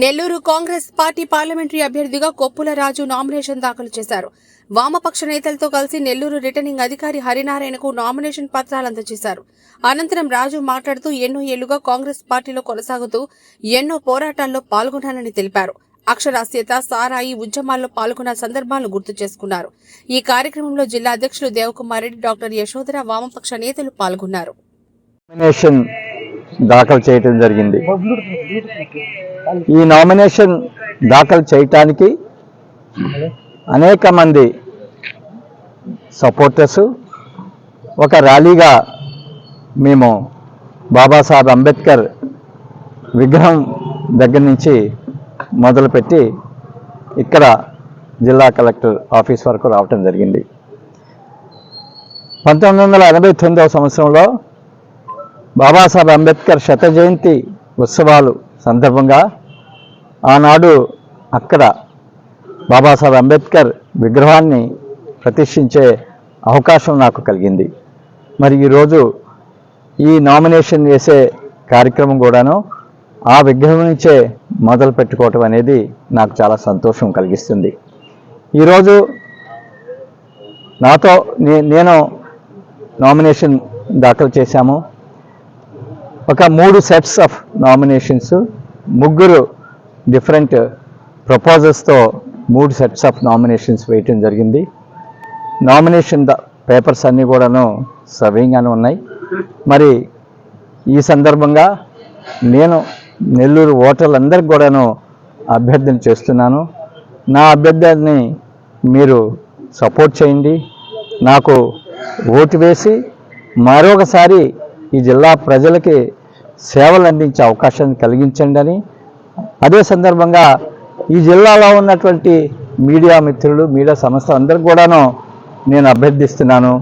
Nellore Congress party parliamentary అభ్యర్థిగా కొప్పుల రాజు nomination దాఖలు చేశారు. వామపక్ష నేతలతో కలిసి నెల్లూరు రిటర్నింగ్ అధికారి హరినారాయణకు నామినేషన్ పత్రాలు అందజేశారు. అనంతరం రాజు మాట్లాడుతూ ఎన్నో ఏళ్ళుగా కాంగ్రెస్ పార్టీలో కొనసాగుతూ ఎన్నో పోరాటాల్లో పాల్గొన్నానని తెలిపారు. అక్షరాస్యత సారాయి ఉద్యమాల్లో పాల్గొన్న సందర్భాలను గుర్తు చేసుకున్నారు. ఈ కార్యక్రమంలో జిల్లా అధ్యక్షులు దేవకుమార్ రెడ్డి డాక్టర్ యశోధర వామపక్ష నేతలు పాల్గొన్నారు. దాఖలు చేయటం జరిగింది. ఈ నామినేషన్ దాఖలు చేయటానికి అనేక మంది సపోర్టర్స్ ఒక ర్యాలీగా మేము బాబాసాహెబ్ అంబేద్కర్ విగ్రహం దగ్గర నుంచి మొదలుపెట్టి ఇక్కడ జిల్లా కలెక్టర్ ఆఫీస్ వరకు రావటం జరిగింది. పంతొమ్మిది వందల ఎనభై తొమ్మిదవ సంవత్సరంలో బాబాసాహెబ్ అంబేద్కర్ శత జయంతి ఉత్సవాలు సందర్భంగా ఆనాడు అక్కడ బాబాసాహెబ్ అంబేద్కర్ విగ్రహాన్ని ప్రతిష్ఠించే అవకాశం నాకు కలిగింది. మరి ఈరోజు ఈ నామినేషన్ వేసే కార్యక్రమం కూడాను ఆ విగ్రహం నుంచే మొదలు పెట్టుకోవటం అనేది నాకు చాలా సంతోషం కలిగిస్తుంది. ఈరోజు నాతో నేను నామినేషన్ దాఖలు చేశాము. ఒక మూడు సెట్స్ ఆఫ్ నామినేషన్స్ ముగ్గురు డిఫరెంట్ ప్రపోజల్స్తో మూడు సెట్స్ ఆఫ్ నామినేషన్స్ వేయటం జరిగింది. నామినేషన్ పేపర్స్ అన్నీ కూడాను సవ్యంగానే ఉన్నాయి. మరి ఈ సందర్భంగా నేను నెల్లూరు ఓటర్లందరికీ కూడాను అభ్యర్థన చేస్తున్నాను. నా అభ్యర్థాన్ని మీరు సపోర్ట్ చేయండి. నాకు ఓటు వేసి మరొకసారి ఈ జిల్లా ప్రజలకి సేవలు అందించే అవకాశాన్ని కలిగించండి అని. అదే సందర్భంగా ఈ జిల్లాలో ఉన్నటువంటి మీడియా మిత్రులు మీడియా సంస్థ అందరికి కూడాను నేను అభ్యర్థిస్తున్నాను.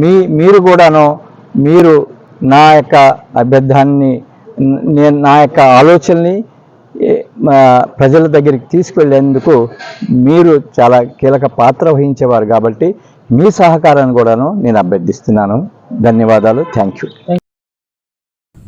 మీ మీరు కూడాను మీరు నా యొక్క అభ్యర్థాన్ని నేను నా యొక్క ఆలోచనని మా ప్రజల దగ్గరికి తీసుకువెళ్ళేందుకు మీరు చాలా కీలక పాత్ర వహించేవారు కాబట్టి మీ సహకారాన్ని కూడాను నేను అభ్యర్థిస్తున్నాను. ధన్యవాదాలు. Thank you.